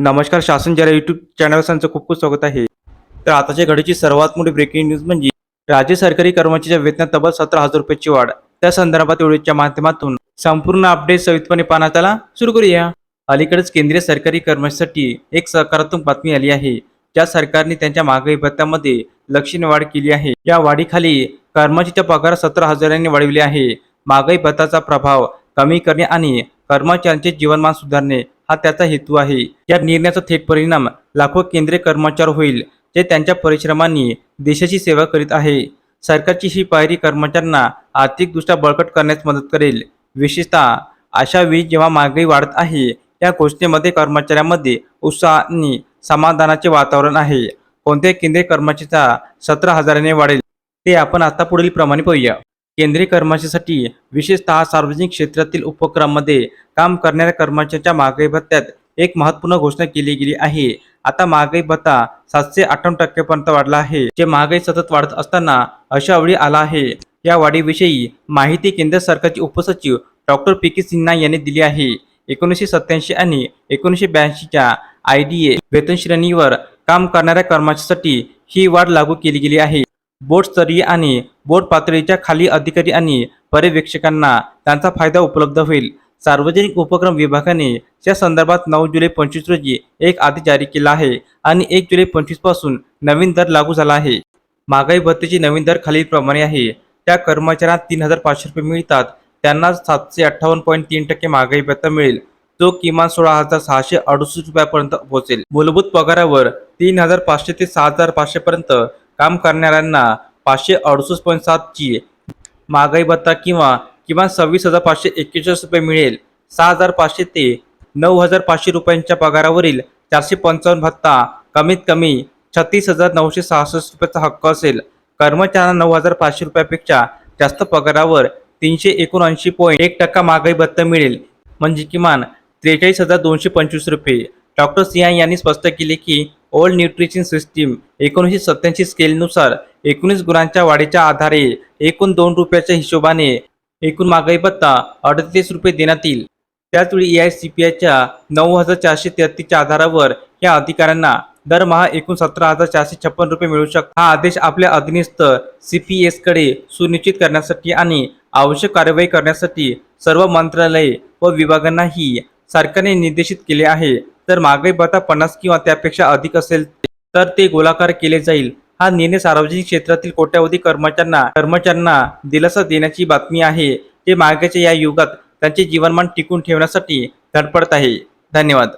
नमस्कार शासन जरा यूट्यूब चॅनल खूप खूप स्वागत आहे. तर आताच्या घडीची सर्वात मोठी ब्रेकिंग न्यूज म्हणजे राज्य सरकारी कर्मचाऱ्याच्या वेतनात तब्बल सतरा हजार रुपयाची वाढ. त्या संदर्भात व्हिडिओच्या माध्यमातून संपूर्ण अपडेट सवितपणे पाहण्यात आला. सुरू करूया. अलीकडेच केंद्रीय सरकारी कर्मचाऱ्यांसाठी एक सकारात्मक बातमी आली आहे. ज्या सरकारने त्यांच्या महागाई भत्त्यामध्ये लक्षणीय वाढ केली आहे. या वाढीखाली कर्मचाऱ्याच्या पगार सतरा हजारांनी वाढविले आहे. महागाई भत्ताचा प्रभाव कमी करणे आणि कर्मचाऱ्यांचे जीवनमान सुधारणे हा त्याचा हेतू आहे. या निर्णयाचा थेट परिणाम लाखो केंद्रीय कर्मचारी होईल जे त्यांच्या परिश्रमांनी देशाची सेवा करीत आहे. सरकारची ही पायरी कर्मचाऱ्यांना आर्थिकदृष्ट्या बळकट करण्यास मदत करेल. विशेषतः अशा वेळी जेव्हा महागाई वाढत आहे या घोषणेमध्ये कर्मचाऱ्यांमध्ये उत्साह आणि समाधानाचे वातावरण आहे. कोणत्याही केंद्रीय कर्मचाऱ्याचा सतरा हजाराने वाढेल. ते आपण आता पुढील प्रमाणे पाहूया. केंद्रीय कर्मचाऱ्यांसाठी विशेषतः सार्वजनिक क्षेत्रातील उपक्रमामध्ये काम करणाऱ्या कर्मचाऱ्यांच्या महागाई भत्त्यात एक महत्त्वपूर्ण घोषणा केली गेली आहे. आता महागाई भत्ता सातशे अठ्ठावन्न टक्क्यापर्यंत वाढला आहे. जे महागाई सतत वाढत असताना अशा वेळी आला आहे. या वाढीविषयी माहिती केंद्र सरकारचे उपसचिव डॉक्टर पी. के. सिन्हा यांनी दिली आहे. एकोणीसशे सत्याऐंशी आणि एकोणीसशे ब्याऐंशीच्या आय डी ए वेतन श्रेणीवर काम करणाऱ्या कर्मचाऱ्यांसाठी ही वाढ लागू केली गेली आहे. बोटस्तरीय आणि बोर्ड पातळीच्या खाली अधिकारी आणि पर्यवेक्षकांना त्यांचा फायदा उपलब्ध होईल. सार्वजनिक उपक्रम विभागाने या संदर्भात नऊ जुलै पंचवीस रोजी एक आदेश जारी केला आहे आणि एक जुलै पंचवीसपासून नवीन दर लागू झाला आहे. महागाई भत्तेची नवीन दर खालीलप्रमाणे आहे. त्या कर्मचाऱ्यांना तीन हजार पाचशे रुपये मिळतात. त्यांना सातशे अठ्ठावन्न पॉईंट तीन टक्के महागाई भत्ता मिळेल. जो किमान सोळा हजार सहाशे अडुसष्ट रुपयापर्यंत पोहोचेल. मूलभूत पगारावर तीन हजार पाचशे ते सहा हजार पाचशे पर्यंत काम करणाऱ्यांना पाचशे अडुसष्ट पॉईंट सातची महागाई भत्ता किंवा किमान सव्वीस हजार पाचशे एक्केचाळीस रुपये मिळेल. सहा हजार पाचशे ते नऊ हजार पाचशे रुपयांच्या पगारावरील चारशे पंचावन्न भत्ता कमीत कमी छत्तीस हजार नऊशे सहासष्ट रुपयाचा हक्क असेल. कर्मचाऱ्यांना नऊ हजार पाचशे रुपयापेक्षा जास्त पगारावर तीनशे एकोणऐंशी पॉईंट एक टक्का महागाई भत्ता मिळेल. म्हणजे किमान त्रेचाळीस हजार दोनशे पंचवीस रुपये. डॉक्टर सिंह यांनी स्पष्ट केले की ओल्ड न्यूट्रिशन सिस्टीम एकोणीसशे सत्याऐंशी स्केलनुसार एकोणीस गुणांच्या वाढीच्या आधारे एकूण दोन रुपयाच्या हिशोबाने एकूण महागाई भत्ता अडतीस रुपये देण्यात येईल. त्याचवेळी ए आय सी पी आयच्या नऊ हजार चारशे तेहतीसच्या आधारावर या अधिकाऱ्यांना दरमहा एकूण सतरा हजार चारशे छप्पन रुपये मिळू शकतात. हा आदेश आपल्या अधीनस्थ सी पी एसकडे सुनिश्चित करण्यासाठी आणि आवश्यक कार्यवाही करण्यासाठी सर्व मंत्रालय व विभागांनाही सरकारने निर्देशित केले आहे. तर महागाई भत्ता पन्नास किंवा त्यापेक्षा अधिक असेल तर ते गोलाकार केले जाईल. हा निर्णय सार्वजनिक क्षेत्रातील कोट्यावधी कर्मचाऱ्यांना कर्मचाऱ्यांना दिलासा देण्याची बातमी आहे ते महागाईच्या या युगात त्यांचे जीवनमान टिकून ठेवण्यासाठी धडपडत आहे. धन्यवाद.